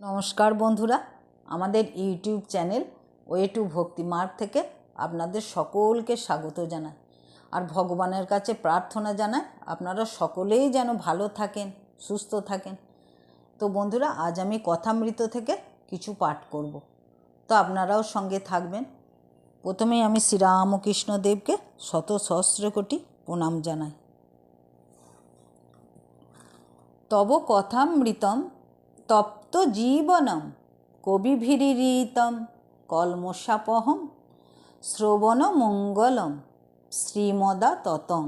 নমস্কার বন্ধুরা, আমাদের ইউটিউব চ্যানেল ওয়ে টু ভক্তি মার্গ থেকে আপনাদের সকলকে স্বাগত জানাই। আর ভগবানের কাছে প্রার্থনা জানাই, আপনারা সকলেই যেন ভালো থাকেন, সুস্থ থাকেন। তো বন্ধুরা, আজ আমি কথামৃত থেকে কিছু পাঠ করব। তো আপনারাও সঙ্গে থাকবেন। প্রথমেই আমি শ্রীরামকৃষ্ণ দেবকে শত সহস্র কোটি প্রণাম জানাই। তব কথামৃতম তপ্ত জীবনম কবিভিরীতম কলমশাপহম শ্রবণমঙ্গলম শ্রীমদা ততং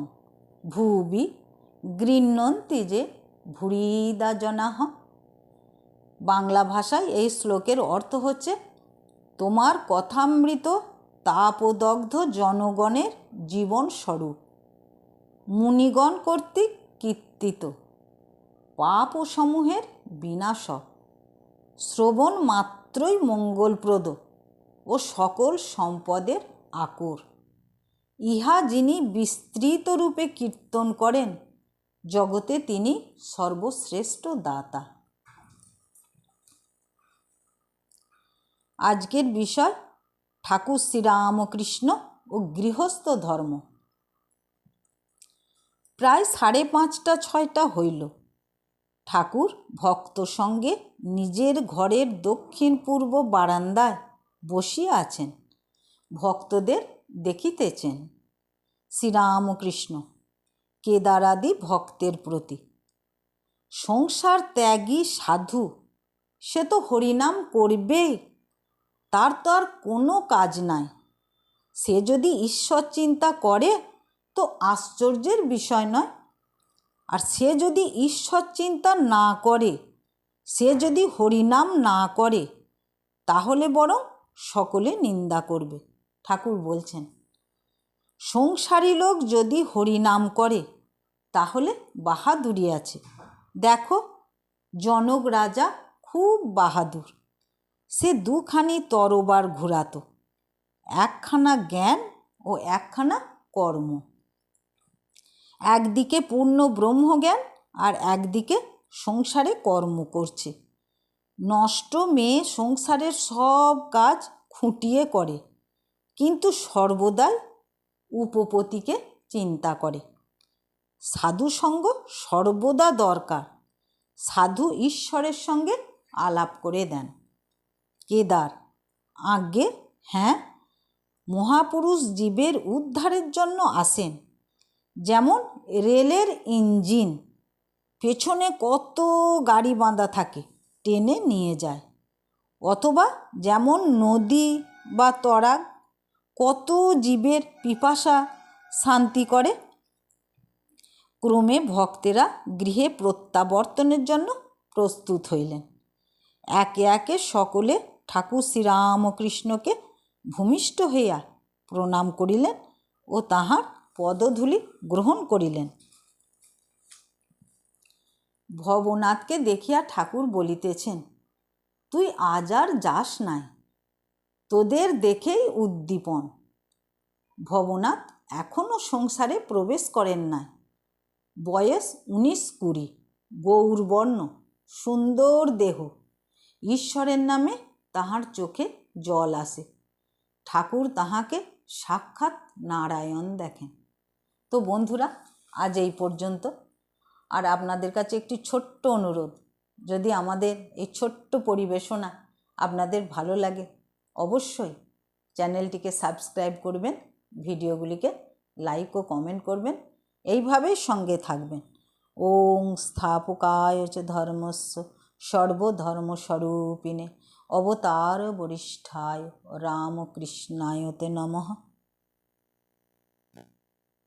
ভুবি গৃহ্ণন্তি যে ভুরিদা জনাহ বাংলা ভাষায় এই শ্লোকের অর্থ হচ্ছে, তোমার কথামৃত তাপদগ্ধ জনগণের জীবন স্বরূপ মুনিগণ কর্তৃক কীর্তিত, পাপসমূহের বিনাশক শ্রবণ মাত্রই মঙ্গলপ্রদ ও সকল সম্পদের আকর। ইহা যিনি বিস্তৃত রূপে কীর্তন করেন, জগতে তিনি সর্বশ্রেষ্ঠ দাতা। আজকের বিষয়, ঠাকুর শ্রীরামকৃষ্ণ ও গৃহস্থ ধর্ম। প্রায় সাড়ে পাঁচটা, ছয়টা হইল। ঠাকুর ভক্ত সঙ্গে নিজের ঘরের দক্ষিণ পূর্ব বারান্দায় বসিয়া আছেন। ভক্তদের দেখিতেছেন। শ্রীরামকৃষ্ণ, কেদারাদি ভক্তের প্রতি। সংসার ত্যাগী সাধু, সে তো হরিনাম করবেই, তার তো আর কোনো কাজ নাই। সে যদি ঈশ্বর চিন্তা করে, তো আশ্চর্যের বিষয় নয়। আর সে যদি ঈশ্বর চিন্তা না করে, সে যদি হরিনাম না করে, তাহলে বরং সকলে নিন্দা করবে। ঠাকুর বলছেন, সংসারী লোক যদি হরিনাম করে, তাহলে বাহাদুরি আছে। দেখো, জনক রাজা খুব বাহাদুর। সে দুখানি তরবার ঘুরাতো, একখানা জ্ঞান ও একখানা কর্ম। একদিকে পূর্ণ ব্রহ্মজ্ঞান আর একদিকে সংসারে কর্ম করছে। নষ্ট মেয়ে সংসারের সব কাজ খুঁটিয়ে করে, কিন্তু সর্বদাই উপপতিকে চিন্তা করে। সাধুসঙ্গ সর্বদা দরকার, সাধু ঈশ্বরের সঙ্গে আলাপ করে দেন। কেদার, আজ্ঞে হ্যাঁ মহাপুরুষ জীবের উদ্ধারের জন্য আসেন, যেমন রেলের ইঞ্জিন। পেছনে কত গাড়ি বাঁধা থাকে, টেনে নিয়ে যায়। অথবা যেমন নদী বা তরাগ, কত জীবের পিপাসা শান্তি করে। ক্রমে ভক্তেরা গৃহে প্রত্যাবর্তনের জন্য প্রস্তুত হইলেন। একে একে সকলে ঠাকুর শ্রীরামকৃষ্ণকে ভূমিষ্ঠ হইয়া প্রণাম করিলেন ও তাহার পদধূলি গ্রহণ করিলেন। ভবনাথকে দেখিয়া ঠাকুর বলিতেছেন, তুই আজ আর যাস নাই, তোদের দেখেই উদ্দীপন। ভবনাথ এখনও সংসারে প্রবেশ করেন নাই। বয়স উনিশ কুড়ি, গৌরবর্ণ, সুন্দর দেহ। ঈশ্বরের নামে তাহার চোখে জল আসে। ঠাকুর তাহাকে সাক্ষাৎ নারায়ণ দেখেন। তো বন্ধুরা, আজ এই পর্যন্ত। আর আপনাদের কাছে একটি ছোট্ট অনুরোধ, যদি আমাদের এই ছোট্ট পরিবেশনা আপনাদের ভালো লাগে, অবশ্যই চ্যানেলটিকে সাবস্ক্রাইব করবেন, ভিডিওগুলিকে লাইক ও কমেন্ট করবেন, এইভাবেই সঙ্গে থাকবেন। ওং স্থাপকায় চ ধর্মস্ব সর্বধর্মস্বরূপিণে, অবতার বরিষ্ঠায় রামকৃষ্ণায়তে নমঃ।